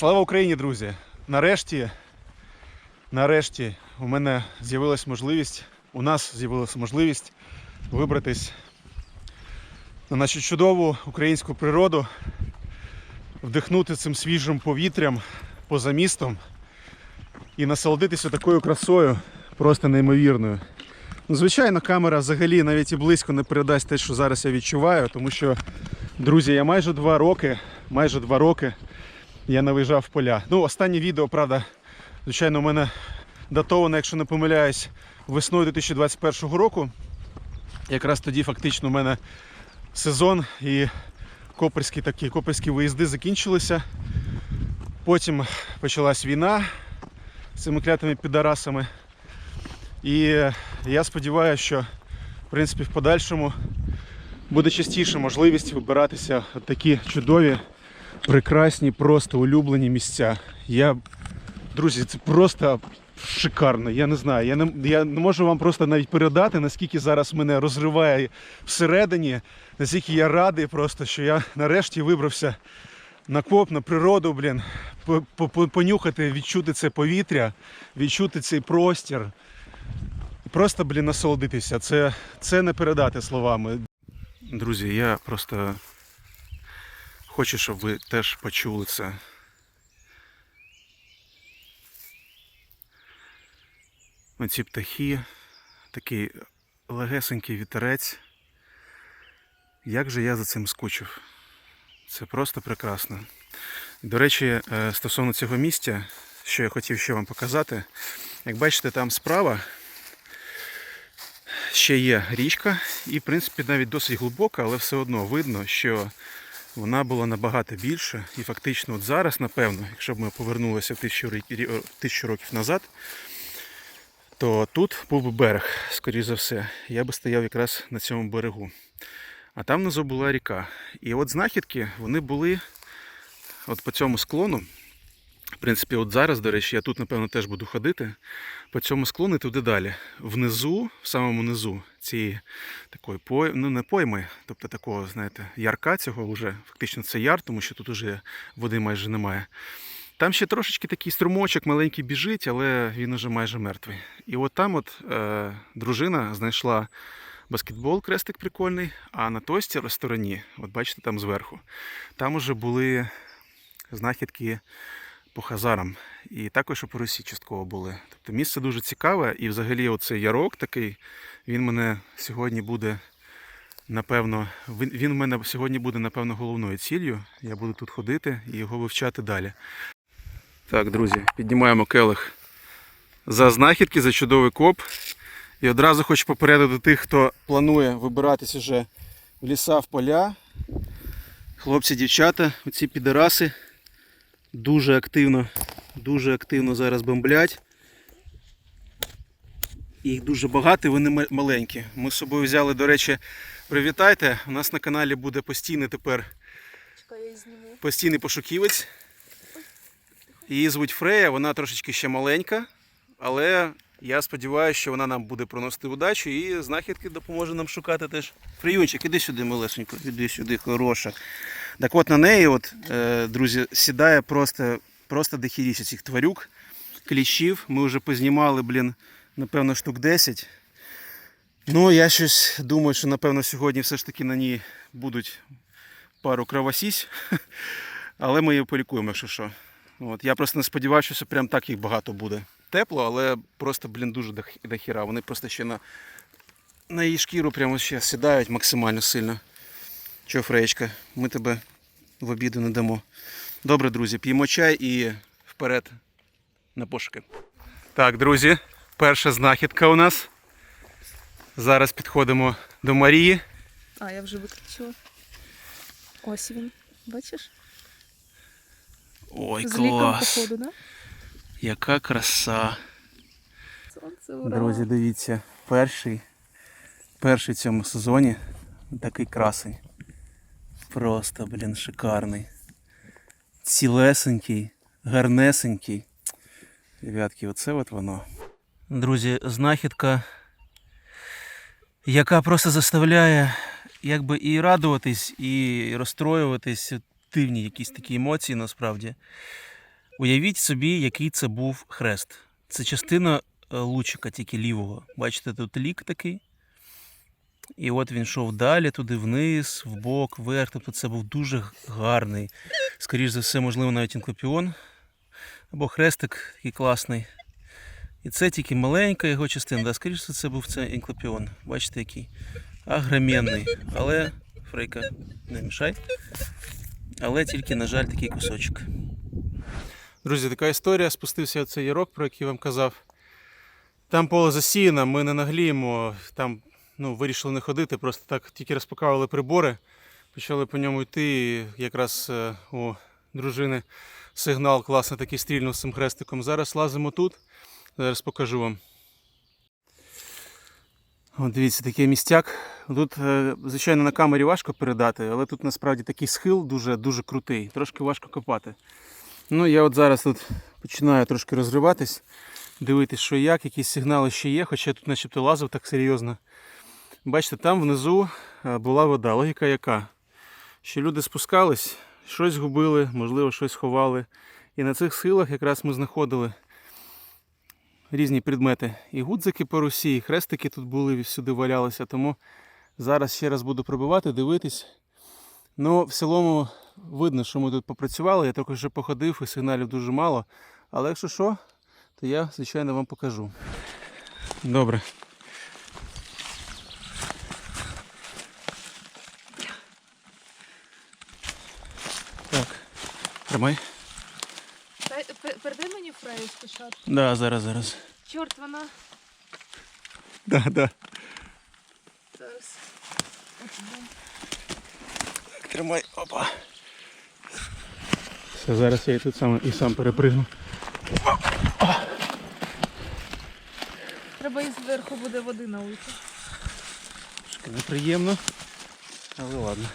Слава Україні, друзі! Нарешті, нарешті у мене з'явилась можливість, у нас з'явилася можливість вибратись на нашу чудову українську природу, вдихнути цим свіжим повітрям поза містом і насолодитися такою красою, просто неймовірною. Ну, Звичайно, камера взагалі навіть і близько не передасть те, що зараз я відчуваю, тому що, друзі, я майже два роки, майже два роки я не виїжджав в поля. Ну, останнє відео, правда, звичайно, у мене датоване, якщо не помиляюсь, весною 2021 року. Якраз тоді фактично у мене сезон і коперські такі коперські виїзди закінчилися. Потім почалась війна з цими клятими підарасами. І я сподіваюся, що в принципі в подальшому буде частіше можливість вибиратися такі чудові, прекрасні, просто улюблені місця. Я, друзі, це просто шикарно. Я не знаю. Я не, я не можу вам просто навіть передати, наскільки зараз мене розриває всередині, наскільки я радий просто, що я нарешті вибрався на коп, на природу, блін, по- по- по- понюхати, відчути це повітря, відчути цей простір. Просто, блін, насолодитися. Це, це не передати словами. Друзі, я просто хочу, щоб ви теж почули це. Оці птахи, такий легесенький вітерець. Як же я за цим скучив? Це просто прекрасно. До речі, е, стосовно цього місця, що я хотів ще вам показати, як бачите, там справа ще є річка, і, в принципі, навіть досить глибока, але все одно видно, що вона була набагато більша. І фактично от зараз, напевно, якщо б ми повернулися в тисячу, років назад, то тут був би берег, скоріш за все. Я би стояв якраз на цьому берегу. А там внизу була ріка. І от знахідки, вони були от по цьому склону. В принципі, от зараз, до речі, я тут, напевно, теж буду ходити. По цьому склону і туди далі. Внизу, в самому низу цієї такої пой... ну не пойми, тобто такого, знаєте, ярка цього вже, фактично це яр, тому що тут уже води майже немає. Там ще трошечки такий струмочок маленький біжить, але він уже майже мертвий. І от там от е, дружина знайшла баскетбол, крестик прикольний, а на той стороні, от бачите, там зверху, там уже були знахідки по хазарам. І також по Русі частково були. Тобто місце дуже цікаве, і взагалі оцей ярок такий, він мене сьогодні буде, напевно, він, в мене сьогодні буде, напевно, головною ціллю. Я буду тут ходити і його вивчати далі. Так, друзі, піднімаємо келих за знахідки, за чудовий коп. І одразу хочу попередити тих, хто планує вибиратись уже в ліса, в поля. Хлопці, дівчата, оці підараси дуже активно, дуже активно зараз бомблять. Їх дуже багато, вони маленькі. Ми з собою взяли, до речі, привітайте. У нас на каналі буде постійний тепер постійний пошуківець. Її звуть Фрея, вона трошечки ще маленька, але я сподіваюся, що вона нам буде приносити удачу і знахідки допоможе нам шукати теж. Фреюнчик, іди сюди, малесенько, іди сюди, хороша. Так от на неї, от, е, друзі, сідає просто, просто дохіріся цих тварюк, кліщів. Ми вже познімали, блін, напевно, штук 10. Ну, я щось думаю, що напевно сьогодні все ж таки на ній будуть пару кровосісь. Але ми її полікуємо, якщо що. От. Я просто не сподіваюся, що прям так їх багато буде. Тепло, але просто, блін, дуже до хі- до хіра. Вони просто ще на, на її шкіру прямо ще сідають максимально сильно. Чо, Фреєчка, ми тебе в обіду не дамо. Добре, друзі, п'ємо чай і вперед на пошуки. Так, друзі, перша знахідка у нас. Зараз підходимо до Марії. А, я вже виключила. Ось він. Бачиш? Ой, З ліком клас! походу, да? Яка краса! Сонце, ура. Друзі, дивіться, перший, перший в цьому сезоні такий красень. Просто, блін, шикарний. Цілесенький, гарнесенький. Ребятки, оце от воно. Друзі, знахідка, яка просто заставляє якби і радуватись, і розстроюватись. Дивні якісь такі емоції насправді. Уявіть собі, який це був хрест. Це частина е, лучика, тільки лівого. Бачите, тут лік такий. І от він йшов далі, туди вниз, вбок, вверх. Тобто це був дуже гарний. Скоріше за все, можливо, навіть інклопіон. Або хрестик такий класний. І це тільки маленька його частина. Да, скоріше за це був це інклопіон. Бачите, який агромінний. Але, Фрейка, не мішай. Але тільки, на жаль, такий кусочок. Друзі, така історія. Спустився оцей ярок, про який вам казав. Там поле засіяно, ми не нагліємо, там ну, вирішили не ходити, просто так тільки розпакували прибори, почали по ньому йти. І якраз е, у дружини сигнал класний такий стрільнув з цим хрестиком. Зараз лазимо тут. Зараз покажу вам. От дивіться, такий містяк. Тут, е, звичайно, на камері важко передати, але тут насправді такий схил дуже, дуже крутий. Трошки важко копати. Ну, я от зараз тут починаю трошки розриватись, дивитись, що як, якісь сигнали ще є, хоча я тут начебто лазив так серйозно. Бачите, там внизу е, була вода. Логіка яка? Що люди спускались, щось губили, можливо, щось ховали. І на цих схилах якраз ми знаходили різні предмети. І гудзики по русі, і хрестики тут були, і всюди валялися. Тому зараз ще раз буду пробивати, дивитись. Ну, в цілому видно, що ми тут попрацювали. Я трохи вже походив і сигналів дуже мало. Але якщо що, то я, звичайно, вам покажу. Добре. Так, тримай. Передай мені фрейс спочатку. Да, зараз, зараз. Чорт, вона Да, да. зараз. Так, Тримай, опа. Все, зараз я і тут сам, і сам перепригну. Треба і зверху буде води налити. Трошки неприємно, але ладно.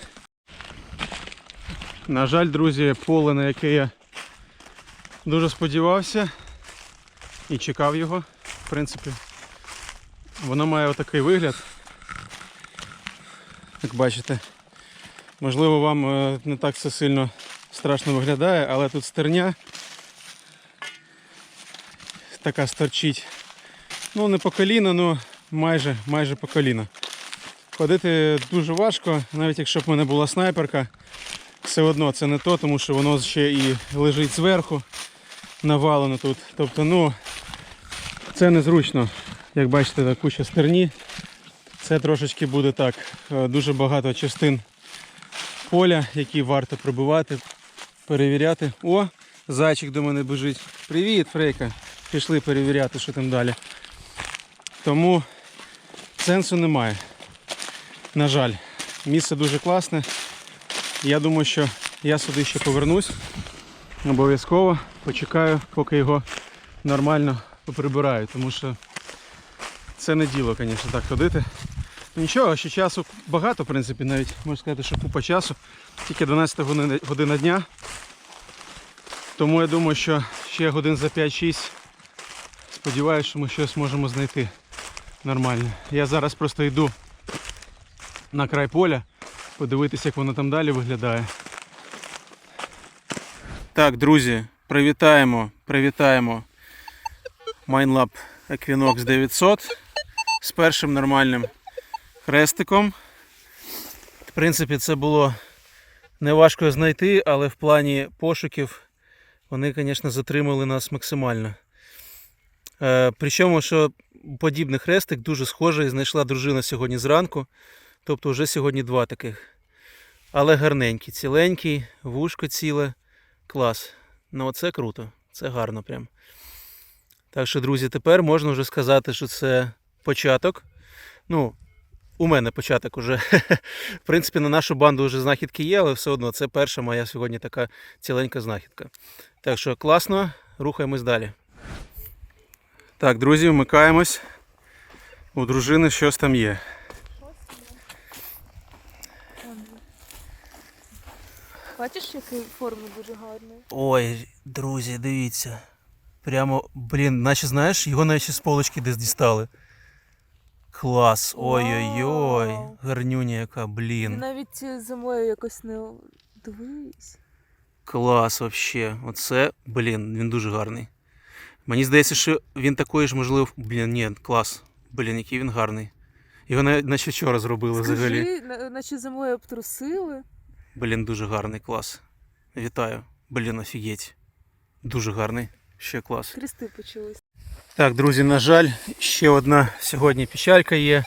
На жаль, друзі, поле, на яке я дуже сподівався і чекав його, в принципі. Воно має отакий вигляд. Як бачите. Можливо, вам е, не так це сильно страшно виглядає, але тут стерня така сторчить. Ну, не по коліна, але майже, майже по коліна. Ходити дуже важко, навіть якщо б в мене була снайперка, все одно це не то, тому що воно ще і лежить зверху, навалено тут. Тобто, ну, це незручно. Як бачите, та куча стерні. Це трошечки буде так. е, Дуже багато частин поля, які варто пробивати, перевіряти. О, зайчик до мене біжить. Привіт, Фрейка. Пішли перевіряти, що там далі. Тому сенсу немає. На жаль, місце дуже класне. Я думаю, що я сюди ще повернусь. Обов'язково почекаю, поки його нормально поприбираю, тому що це не діло, звісно, так ходити. Нічого, ще часу багато, в принципі, навіть можна сказати, що купа часу. Тільки 12 година- година дня. Тому я думаю, що ще годин за 5-6 сподіваюся, що ми щось можемо знайти нормальне. Я зараз просто йду на край поля, подивитися, як воно там далі виглядає. Так, друзі, привітаємо, привітаємо Майнлаб Equinox 900 з першим нормальним хрестиком. В принципі, це було неважко знайти, але в плані пошуків вони, звісно, затримали нас максимально. Е, причому, що подібний хрестик дуже схожий, знайшла дружина сьогодні зранку. Тобто вже сьогодні два таких. Але гарненький, ціленький, вушко ціле. Клас. Ну оце круто. Це гарно прям. Так що, друзі, тепер можна вже сказати, що це початок. Ну, у мене початок уже. В принципі, на нашу банду вже знахідки є, але все одно це перша моя сьогодні така ціленька знахідка. Так що класно, рухаємось далі. Так, друзі, вмикаємось. У дружини щось там є. Бачиш, який форми дуже гарний? Ой, друзі, дивіться. Прямо, блін, наче знаєш, його наче з полочки десь дістали. Клас. Ой-ой-ой. Вау. Гарнюня яка, блін. навіть зимою якось не дивись. Клас вообще. Оце, блін, він дуже гарний. Мені здається, що він такий ж, можливо. Блін, ні, клас. Блін, який він гарний. Його навіть наче вчора зробили взагалі. Скажи, на- наче землею обтрусили. Блін, дуже гарний клас. Вітаю. Блін, офігеть. Дуже гарний. Ще клас. Крести почались. Так, друзі, на жаль, ще одна сьогодні печалька є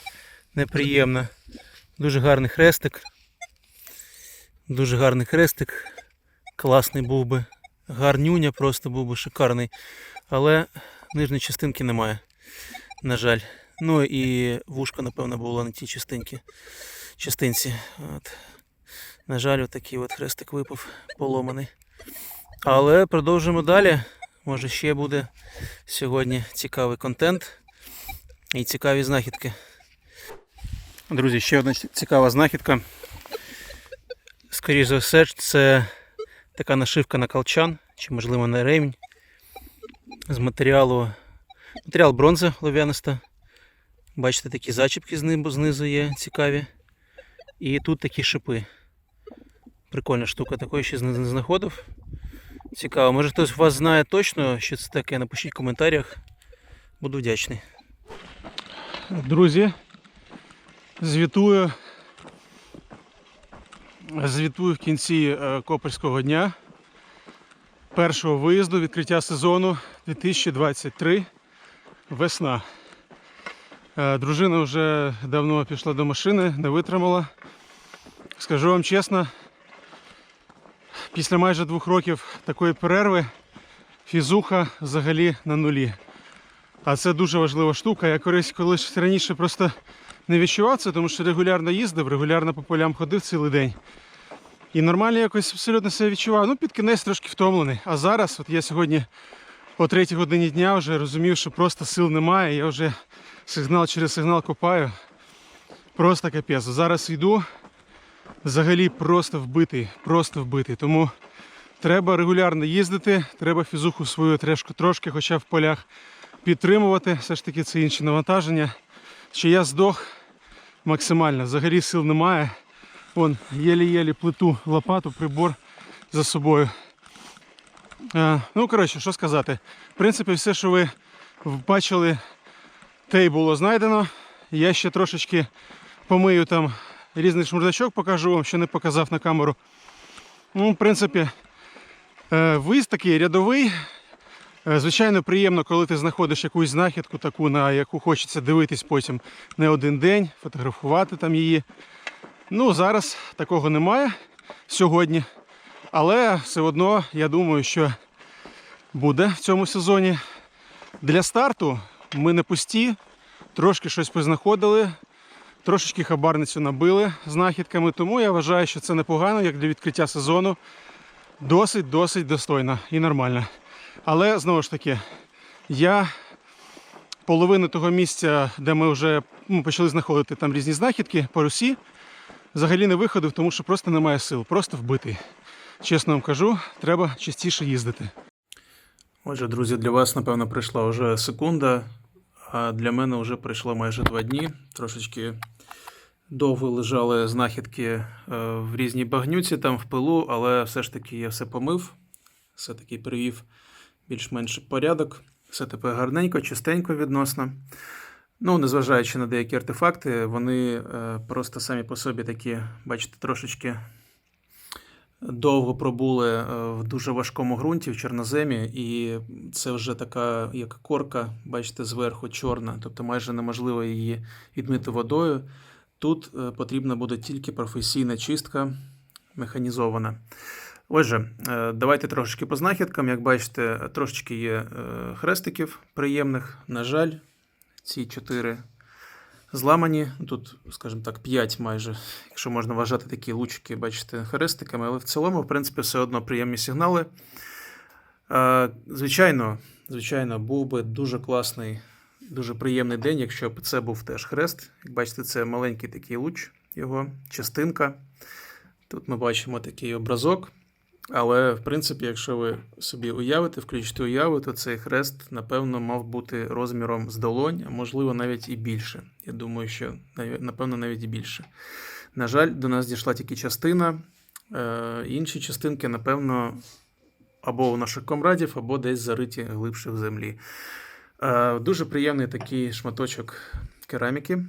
неприємна. Дуже гарний хрестик. Дуже гарний хрестик. Класний був би. Гарнюня просто був би шикарний. Але нижньої частинки немає. На жаль. Ну і вушка, напевно, було на тій частинці. частинці. От. На жаль, отакий от хрестик випав поломаний. Але продовжимо далі. Може ще буде сьогодні цікавий контент і цікаві знахідки. Друзі, ще одна цікава знахідка. Скоріше за все, це така нашивка на колчан, чи можливо на ремінь з матеріалу. Матеріал бронза лов'яниста. Бачите, такі зачіпки знизу є цікаві. І тут такі шипи. Прикольна штука, такої ще не знаходив. Цікаво, може хтось вас знає точно, що це таке, напишіть в коментарях. Буду вдячний. Друзі, звітую. Звітую в кінці е, Копольського дня. Першого виїзду відкриття сезону 2023. Весна. Е, Дружина вже давно пішла до машини, не витримала. Скажу вам чесно, після майже двох років такої перерви фізуха взагалі на нулі. А це дуже важлива штука. Я колись, колись раніше просто не відчував це, тому що регулярно їздив, регулярно по полям ходив цілий день. І нормально якось абсолютно себе відчував. Ну, під кінець трошки втомлений. А зараз, от я сьогодні о третій годині дня вже розумів, що просто сил немає. Я вже сигнал через сигнал копаю. Просто капець. Зараз йду взагалі просто вбитий, просто вбитий. Тому треба регулярно їздити, треба фізуху свою трошки, трошки хоча в полях підтримувати. Все ж таки це інші навантаження. Що я здох максимально, взагалі сил немає. Вон, єлі-єлі плиту лопату, прибор за собою. Е, ну, коротше, що сказати. В принципі, все, що ви бачили, те й було знайдено. Я ще трошечки помию там різний шмурдачок, покажу вам, що не показав на камеру. Ну, в принципі, е, виїзд такий рядовий. Е, Звичайно, приємно, коли ти знаходиш якусь знахідку, таку, на яку хочеться дивитись потім не один день, фотографувати там її. Ну, зараз такого немає сьогодні. Але все одно я думаю, що буде в цьому сезоні. Для старту ми не пусті, трошки щось познаходили, трошечки хабарницю набили знахідками, тому я вважаю, що це непогано, як для відкриття сезону. Досить, досить достойно і нормально. Але знову ж таки, я половину того місця, де ми вже ну, почали знаходити там різні знахідки по Русі, взагалі не виходив, тому що просто немає сил, просто вбитий. Чесно вам кажу, треба частіше їздити. Отже, друзі, для вас, напевно, прийшла вже секунда, для мене вже пройшло майже два дні. Трошечки довго лежали знахідки е, в різній багнюці, там в пилу, але все ж таки я все помив, все-таки привів більш-менш порядок. Все тепер гарненько, чистенько відносно. Ну, незважаючи на деякі артефакти, вони е, просто самі по собі такі, бачите, трошечки довго пробули е, в дуже важкому ґрунті, в чорноземі, і це вже така як корка, бачите, зверху чорна, тобто майже неможливо її відмити водою. Тут е, потрібна буде тільки професійна чистка механізована. Отже, е, давайте трошечки по знахідкам. Як бачите, трошечки є хрестиків приємних. На жаль, ці чотири зламані. Тут, скажімо так, 5 майже, якщо можна вважати такі лучики, бачите, хрестиками, але в цілому, в принципі, все одно приємні сигнали. Е, Звичайно, звичайно, був би дуже класний, дуже приємний день, якщо б це був теж хрест. Як бачите, це маленький такий луч, його частинка. Тут ми бачимо такий образок. Але, в принципі, якщо ви собі уявите, включите уяву, то цей хрест, напевно, мав бути розміром з долонь, а можливо навіть і більше. Я думаю, що напевно навіть і більше. На жаль, до нас дійшла тільки частина. Е, інші частинки, напевно, або у наших комрадів, або десь зариті глибше в землі. Е, дуже приємний такий шматочок кераміки.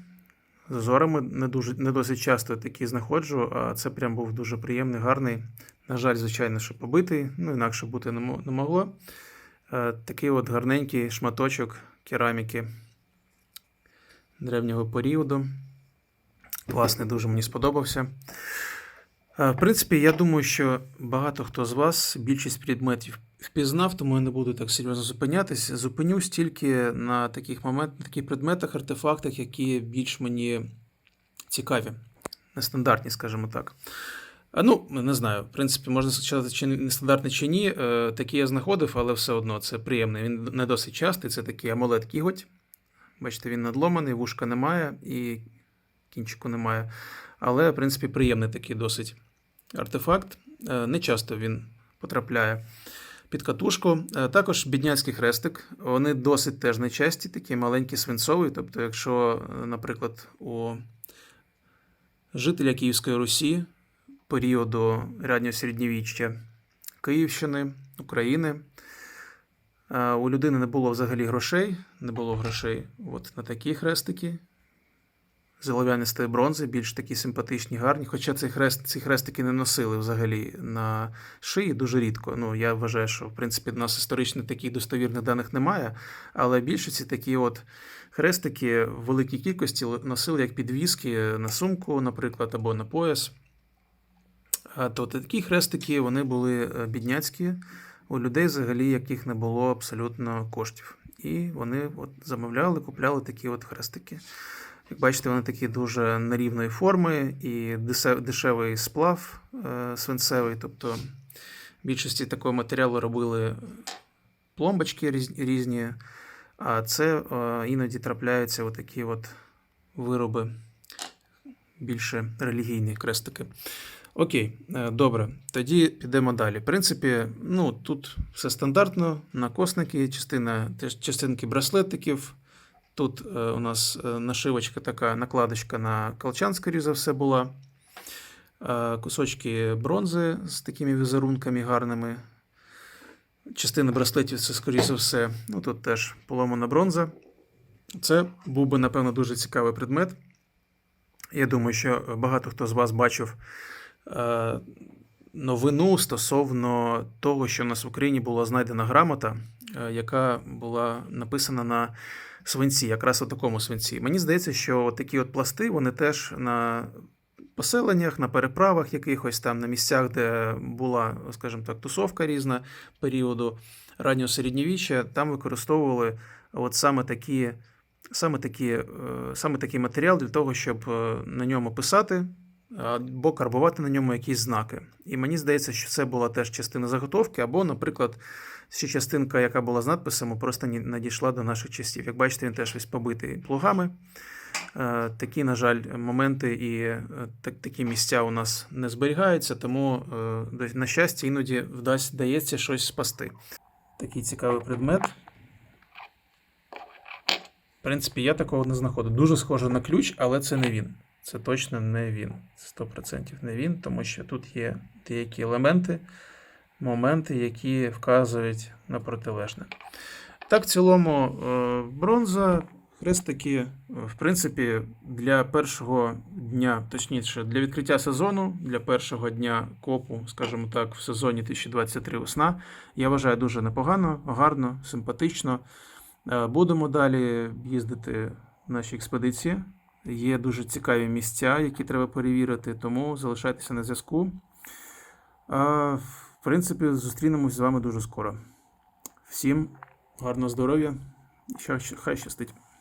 З узорами не, дуже, не досить часто такі знаходжу, а це прям був дуже приємний, гарний. На жаль, звичайно, що побитий, ну інакше бути не могло. Е, такий от гарненький шматочок кераміки древнього періоду. Класний, дуже мені сподобався. Е, В принципі, я думаю, що багато хто з вас більшість предметів впізнав, тому я не буду так серйозно зупинятися. Зупинюсь тільки на таких моментах, на таких предметах, артефактах, які більш мені цікаві, нестандартні, скажімо так. Ну, не знаю, в принципі, можна сказати, чи нестандартний чи ні. Е, Такі я знаходив, але все одно це приємний. Він не досить частий. Це такий амулет кіготь. Бачите, він надломаний, вушка немає і кінчику немає. Але, в принципі, приємний такий досить артефакт. Е, Не часто він потрапляє під катушку. Е, Також бідняцький хрестик. Вони досить теж нечасті, такі маленькі свинцові. Тобто, якщо, е, наприклад, у жителя Київської Русі періоду раннього середньовіччя Київщини, України. У людини не було взагалі грошей, не було грошей от на такі хрестики з олов'янистої бронзи, більш такі симпатичні, гарні. Хоча цей хрест, ці хрестики не носили взагалі на шиї дуже рідко. Ну, я вважаю, що в принципі в нас історично таких достовірних даних немає, але більшості такі от хрестики в великій кількості носили як підвіски на сумку, наприклад, або на пояс. То такі хрестики вони були е, бідняцькі у людей, взагалі, яких не було абсолютно коштів. І вони от замовляли, купляли такі от хрестики. Як бачите, вони такі дуже нерівної форми і дешевий сплав е, свинцевий. Тобто в більшості такого матеріалу робили пломбочки різні, а це е, іноді трапляються отакі от вироби, більше релігійні крестики. Окей, е, добре. Тоді підемо далі. В принципі, ну тут все стандартно. Накосники, частина частинки браслетиків. Тут е, у нас е, нашивочка така, накладочка на колчан, скоріше за все, була. Е, кусочки бронзи з такими візерунками гарними. Частина браслетів це, скоріше за все. Ну, тут теж поломана бронза. Це був би, напевно, дуже цікавий предмет. Я думаю, що багато хто з вас бачив новину стосовно того, що у нас в Україні була знайдена грамота, яка була написана на свинці, якраз у такому свинці. Мені здається, що такі от пласти, вони теж на поселеннях, на переправах якихось там, на місцях, де була, скажімо так, тусовка різна періоду раннього середньовіччя, там використовували от саме такі. Саме, такі, е, саме такий матеріал для того, щоб е, на ньому писати або карбувати на ньому якісь знаки. І мені здається, що це була теж частина заготовки, або, наприклад, ще частинка, яка була з надписами, просто ні- надійшла до наших часів. Як бачите, він теж весь побитий плугами. Е, Такі, на жаль, моменти і е, так, такі місця у нас не зберігаються, тому, е, на щастя, іноді вдається щось спасти. Такий цікавий предмет. В принципі, я такого не знаходив. Дуже схоже на ключ, але це не він. Це точно не він. Це 100% не він, тому що тут є деякі елементи, моменти, які вказують на протилежне. Так, в цілому, е, бронза, хрестики, е, в принципі, для першого дня, точніше, для відкриття сезону, для першого дня копу, скажімо так, в сезоні 2023 весна, я вважаю дуже непогано, гарно, симпатично. Е, Будемо далі їздити в наші експедиції. Є дуже цікаві місця, які треба перевірити, тому залишайтеся на зв'язку. В принципі, зустрінемось з вами дуже скоро. Всім гарного здоров'я хай щастить.